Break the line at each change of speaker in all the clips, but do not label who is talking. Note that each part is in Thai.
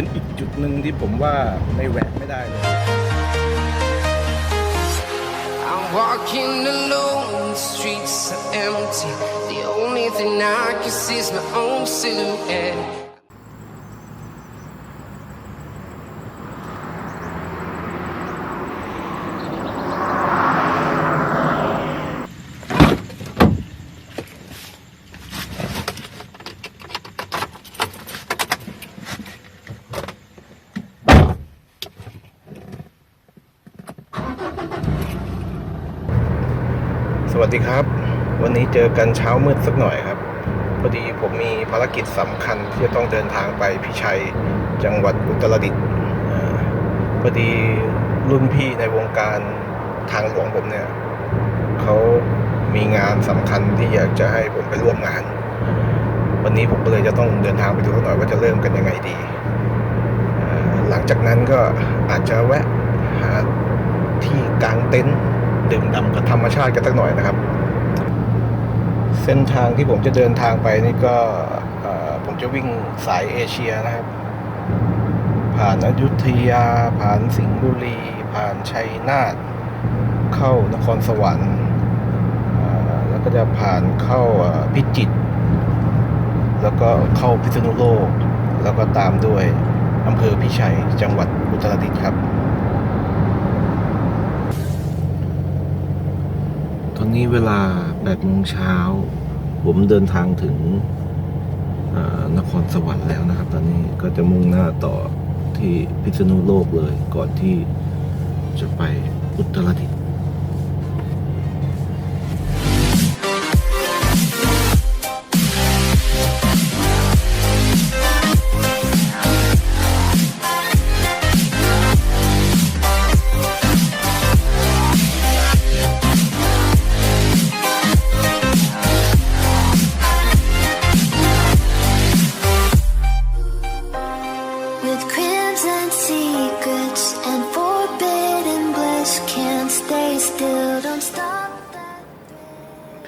เป็นอีกจุดหนึ่งที่ผมว่าไม่แวะไม่ได้เลย
I'm walking alone, the streets are empty. The only thing I can see is my own silhouette.
สวัสดีครับ วันนี้เจอกันเช้ามืดสักหน่อยครับ พอดีผมมีภารกิจสำคัญที่จะต้องเดินทางไปพิชัยจังหวัดอุตรดิตถ์พอดีรุ่นพี่ในวงการทางหลวงผมเนี่ยเขามีงานสำคัญที่อยากจะให้ผมไปร่วมงาน วันนี้ผมก็เลยจะต้องเดินทางไปดูสักหน่อยว่าจะเริ่มกันยังไงดี หลังจากนั้นก็อาจจะแวะหาที่กลางเต็นท์ ดื่มด่ำกับธรรมชาติกันสักหน่อยนะครับ เส้นทางที่ผมจะเดินทางไปนี่ก็ผมจะวิ่งสายเอเชียนะครับ ผ่านอยุธยา ผ่านสิงห์บุรี ผ่านชัยนาทเข้านครสวรรค์แล้วก็จะผ่านเข้าพิจิตรแล้วก็เข้าพิษณุโลก แล้วก็ตามด้วยอำเภอพิชัยจังหวัดอุตรดิตถ์ครับ อนนี้เวลา8โมงเช้า ผมเดินทางถึงนครสวรรค์แล้วนะครับ ตอนนี้ก็จะมุ่งหน้าต่อที่พิษณุโลกเลย ก่อนที่จะไปอุตรดิตถ์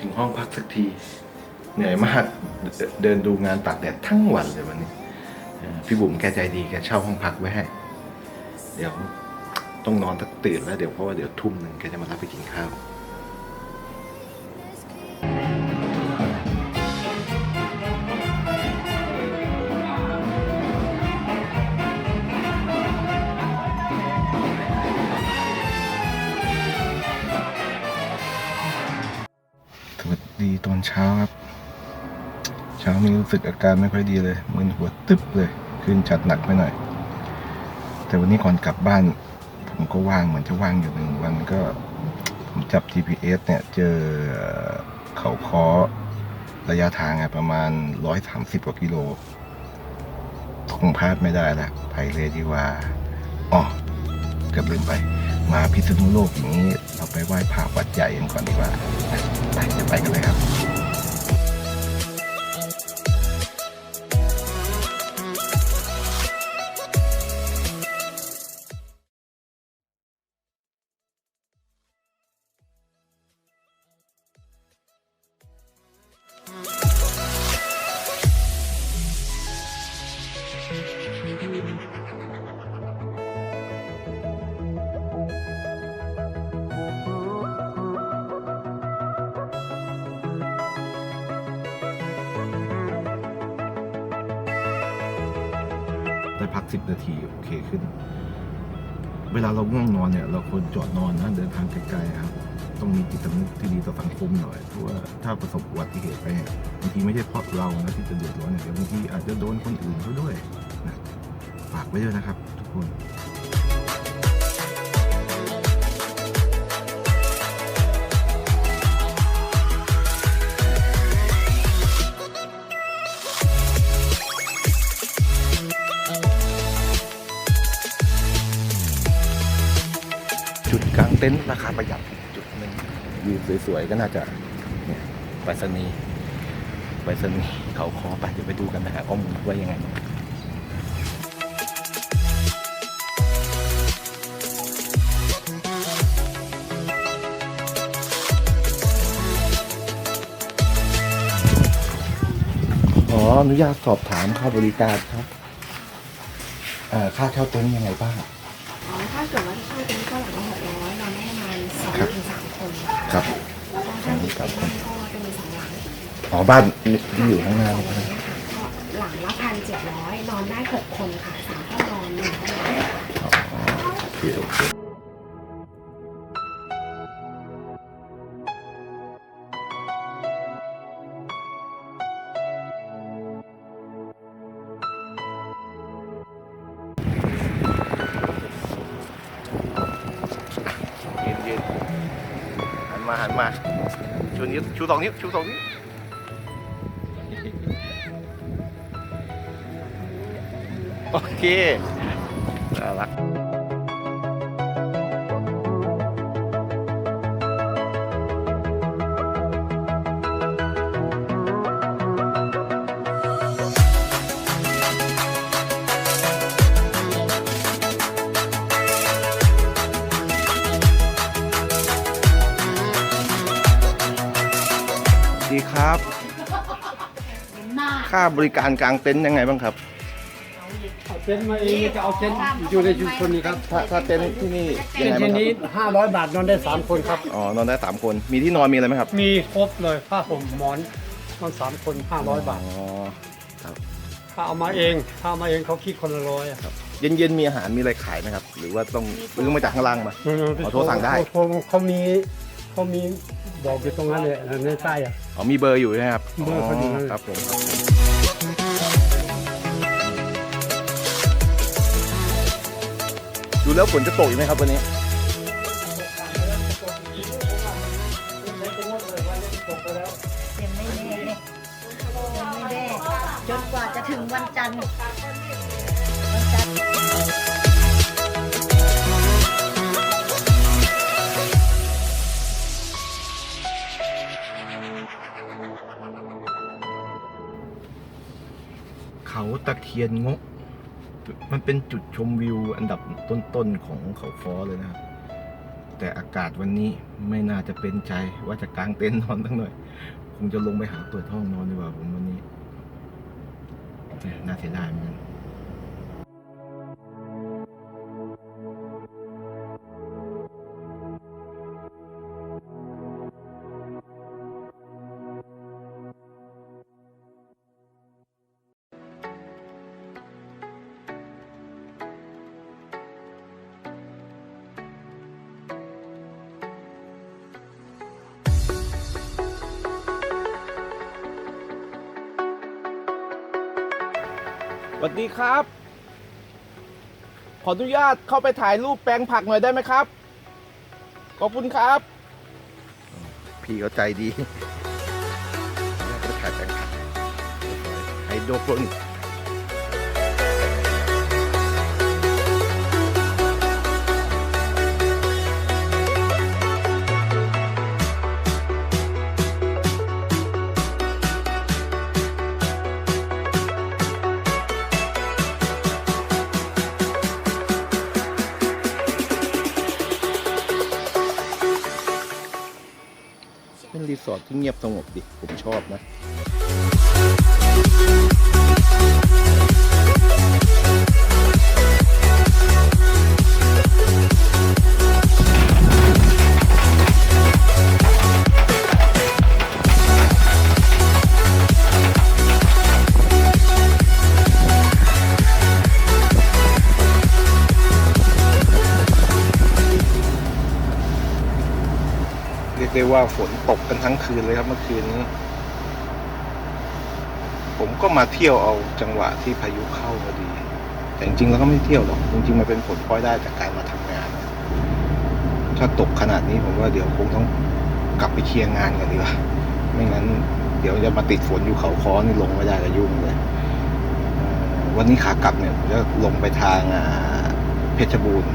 ถึงห้องพักสักที เหนื่อยมากเดินดูงานตากแดดทั้งวันเลยวันนี้พี่บุ๋มแกใจดีแกเช่าห้องพักไว้ให้ เดี๋ยวต้องนอนสักตื่นแล้วเดี๋ยวเพราะว่าเดี๋ยวทุ่มหนึ่งแกจะมารับไปกินข้าว เช้าครับ เช้านี้รู้สึกอาการไม่ค่อยดีเลยมึนหัวตึ๊บเลยขึ้นจัดหนักไปหน่อย แต่วันนี้ก่อนกลับบ้าน ผมก็ว่างเหมือนจะว่างอยู่หนึ่งวันก็ ผมจับ GPS เนี่ย เจอเขาคอระยะทางอะประมาณ130กว่ากิโลคงพลาดไม่ได้แล้วไปเลยดีกว่าอ๋อเกือบลืมไป มาพิษณุโลกอย่างนี้ เราไปไหว้พระวัดใหญ่กันก่อนดีกว่า ไปจะไปกันเลยครับ สิบนาทีโอเคขึ้น เวลาเราง่วงนอนเนี่ย เราควรจอดนอนนะเดินทางไกลๆครับต้องมีจิตสำนึกที่ดีต่อสังคมหน่อยเพราะว่าถ้าประสบอุบัติเหตุไปเนี่ยบางทีไม่ใช่เพราะเรานะที่จะเดือดร้อนอย่างเดียวบางทีอาจจะโดนคนอื่นเขาด้วยนะฝากไว้ด้วยนะครับ ทุกคน เต็นท์ราคาประหยัดจุดหนึ่งวิวสวยๆก็น่าจะเนี่ยไปรษณีย์ไปรษณีย์เขาคอไปเดี๋ยวไปดูกันนะฮะข้อมูลว่ายังไงขออนุญาตสอบถามค่าบริการครับเออค่าเช่าเต็นท์ยังไงบ้าง
คน
ครับ
แล้วก็ถ้าติดเป็นบ้านก็จะมีสองหลัง
อ๋อบ้านที่อยู่ข้างหน้า
สอง
นี่
หลังเนี่ยค่ะก็หลังละพันเจ็ดร้อยนอนได้หกคนค่ะสามห้องนอนหนึ่งห้องน้ำ
โอเคโอเค มาหันมา ชูนิ้วชูสองนิ้วชูสองนิ้วโอเคน่ารัก ดีครับ ค่าบริการกลางเต็นท์ยังไงบ้างครับ
เอาเต็นท์มาเองจะเอาเต็นท์อยู่ในชุมชนนี้ครับ
ถ้าถ้าเต็นท์ที่นี่
เต็
ยัง
น
ไง
ท์
บ้าง
ที่
ค
นี้
รับ
500 บาทนอนได้ 3 คนครับ
อ๋อนอนได้สามคน มีที่นอนมีอะไรไหมครับ
มีครบเลยผ้าห่มหมอนนอนสามคน 500 บาท
อ๋อ
ถ้าเอามาเอง ถ้าเอามาเองเขาคิดคนละร้อยอะครับ
เย็นเย็นๆมีอาหารมีอะไรขายไหมครับ หรือว่าต้องซื้อมาจากข้างล่างมา
นู่นๆ
ขอโทรสั่งได้
เขาเขามี เขามีบอกอยู่ตรงนั้นเลยในใต้อะ
อ๋อมีเบอร์อยู่ใช่ไหมครับ
เบอร์เขาอยู่นั่น
ครับผมครับดูแล้วฝนจะตกอีกไหมครับวันนี้
ยังไม่แน่ยังไม่แน่จนกว่าจะถึงวันจันทร์วันจันทร์
เขาตะเคียนงก มันเป็นจุดชมวิวอันดับต้นๆของเขาฟอเลยนะครับ แต่อากาศวันนี้ไม่น่าจะเป็นใจว่าจะกางเต็นท์นอนตั้งหน่อย คงจะลงไปหาเปิดห้องนอนดีกว่าผมวันนี้ น่าเสียดายเหมือนกัน วัสดีครับ ขออนุญาตเข้าไปถ่ายรูปแปลงผักหน่อยได้ไหมครับ ขอบคุณครับ พี่เขาใจดีถ่ายแปลงผักไฮโดรโปนิก รีสอร์ทที่เงียบสงบดิ ผมชอบนะ ว่าฝนตกกันทั้งคืนเลยครับเมื่อคืนนี้ผมก็มาเที่ยวเอาจังหวะที่พายุเข้าพอดี แต่จริงๆแล้วก็ไม่เที่ยวหรอกจริงๆมันเป็นผลพลอยได้จากการมาทำงาน ถ้าตกขนาดนี้ผมว่าเดี๋ยวคงต้องกลับไปเคลียร์งานกันดีกว่าไม่งั้น เดี๋ยวจะมาติดฝนอยู่เขาคอนี่ลงไม่ได้ก็ยุ่งเลยวันนี้ขากลับเนี่ยจะลงไปทางเพชรบูรณ์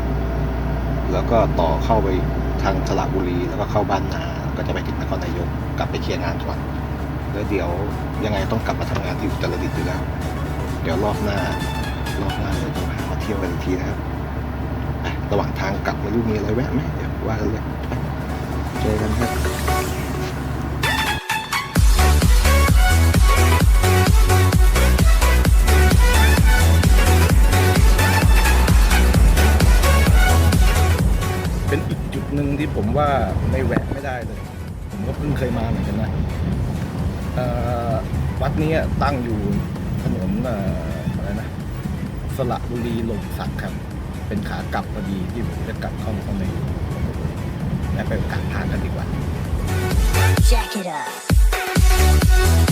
แล้วก็ต่อเข้าไปทางสระบุรีแล้วก็เข้าบ้านนา ก็จะไปถึงนครนายกกลับไปเคลียร์งานก่อนแล้วเดี๋ยวยังไงต้องกลับมาทำงานที่อุตรดิตถ์อยู่แล้ว เดี๋ยวรอบหน้ารอบหน้าเราจะมาเที่ยวกันอีกทีนะครับระหว่างทางกลับไม่รู้มีอะไรแวะไหมเดี๋ยวว่ากันเลยเจอกันครับเป็นอีกจุดหนึ่งที่ผมว่าไม่แหวกไม่ได้เลย ก็เพิ่งเคยมาเหมือนกันนะวัดนี้ตั้งอยู่ถนนอะไรนะสระบุรีลมสักครับ เป็นขากลับพอดีที่ผมจะกลับเข้าเข้าในและไปกลับทางกันดีกว่า
Jack it up.